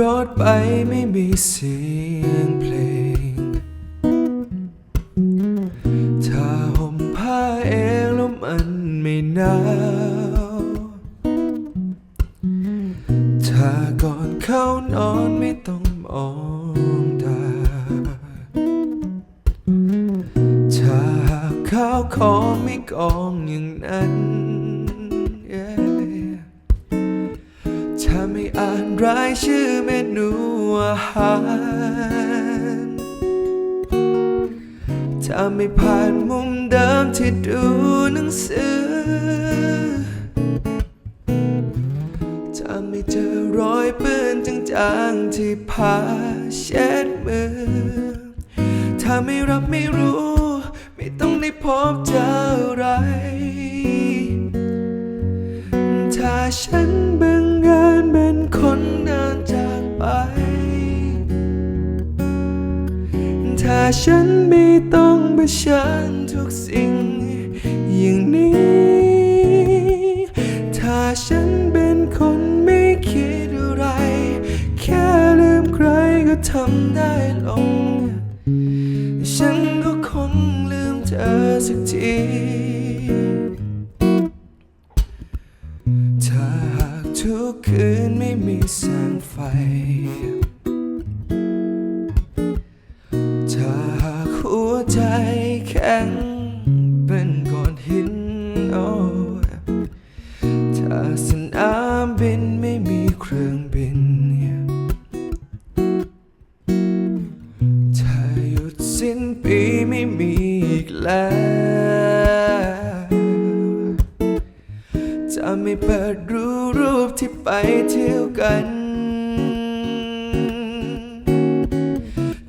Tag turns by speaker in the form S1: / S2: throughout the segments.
S1: รถไปไม่มีเสียงเพลง ถ้าห่มผ้าเองแล้วมันไม่หนาว ถ้าก่อนเข้านอนไม่ต้องมองตา ถ้าหากข้าวของไม่กองอย่างนั้น ถ้าไม่อ่านรายชื่อเมนูอาหารถ้าไม่ผ่านมุมเดิมที่ดูหนังสือถ้าไม่เจอรอยเปื้อนจางๆที่ผ้าเช็ดมือ ถ้าไม่รับไม่รู้ ไม่ต้องได้พบเจออะไร ถ้าฉัน ฉันไม่ต้องเผชิญทุกสิ่งอย่างนี้ ถ้าฉันเป็นคนไม่คิดอะไร แค่ลืมใครก็ทำได้ลง ฉันก็คงลืมเธอสักทีถ้าหากทุกคืนไม่มีแสงไฟ แล้ว จะไม่เปิดรูรูปที่ไปเที่ยวกัน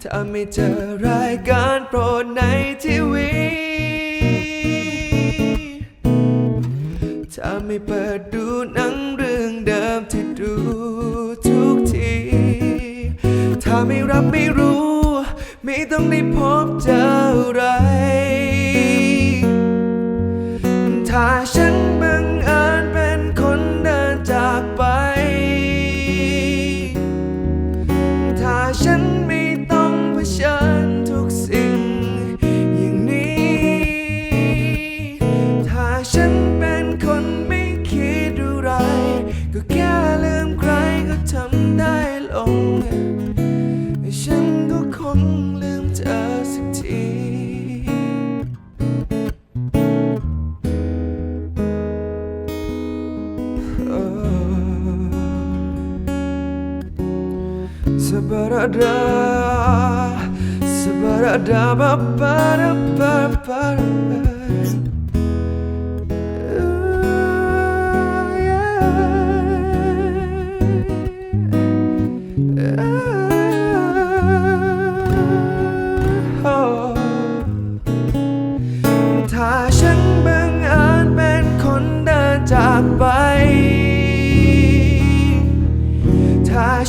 S1: ถ้าไม่เจอรายการโปรดในทีวีถ้าไม่เปิดดูหนังเรื่องเดิมที่ดูทุกที ถ้าไม่รับไม่รู้ ไม่ต้องได้พบเจออะไร ฉันก็คงลืมเธอสักที Sabarada, sabarada, ba ba da ba ba da. Ooh,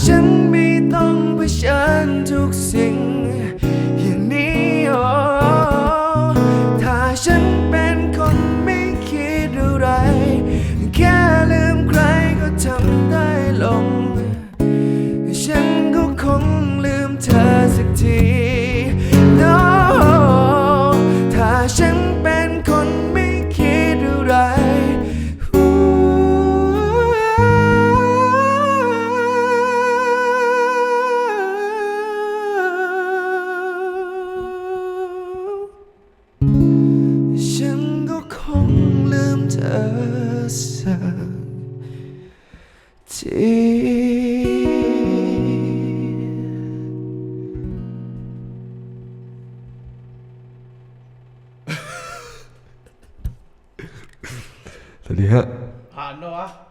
S1: ฉันไม่ต้องเผชิญทุกสิ่ง อย่างนี้โอ้ถ้าฉันเป็นคนไม่คิดอะไร แค่ลืมใครก็ทำได้ลง ฉันก็คงลืมเธอสักที ทีสวั